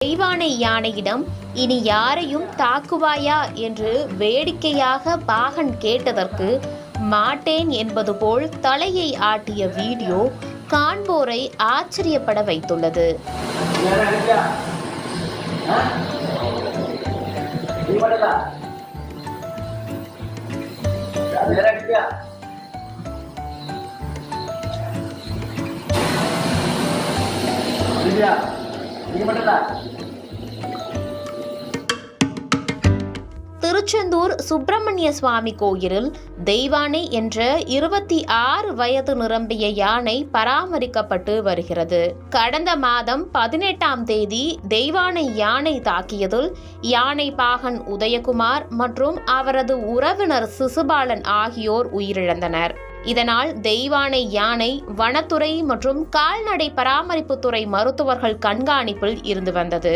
தெய்வானை யானையிடம் இனி யாரையும் தாக்குவாயா? என்று வேடிக்கையாக பாகன் கேட்டதற்கு மாட்டேன் என்பது போல் தலையை ஆட்டிய வீடியோ காண்போரை ஆச்சரியப்பட வைத்துள்ளது. திருச்செந்தூர் சுப்பிரமணிய சுவாமி கோயிலில் தெய்வானை என்ற இருபத்தி ஆறு வயது நிரம்பிய யானை பராமரிக்கப்பட்டு வருகிறது. கடந்த மாதம் பதினெட்டாம் தேதி தெய்வானை யானை தாக்கியதில் யானை பாகன் உதயகுமார் மற்றும் அவரது உறவினர் சிசுபாலன் ஆகியோர் உயிரிழந்தனர். இதனால் தெய்வானை யானை வனத்துறை மற்றும் கால்நடை பராமரிப்புத்துறை மருத்துவர்கள் கண்காணிப்பில் இருந்து வந்தது.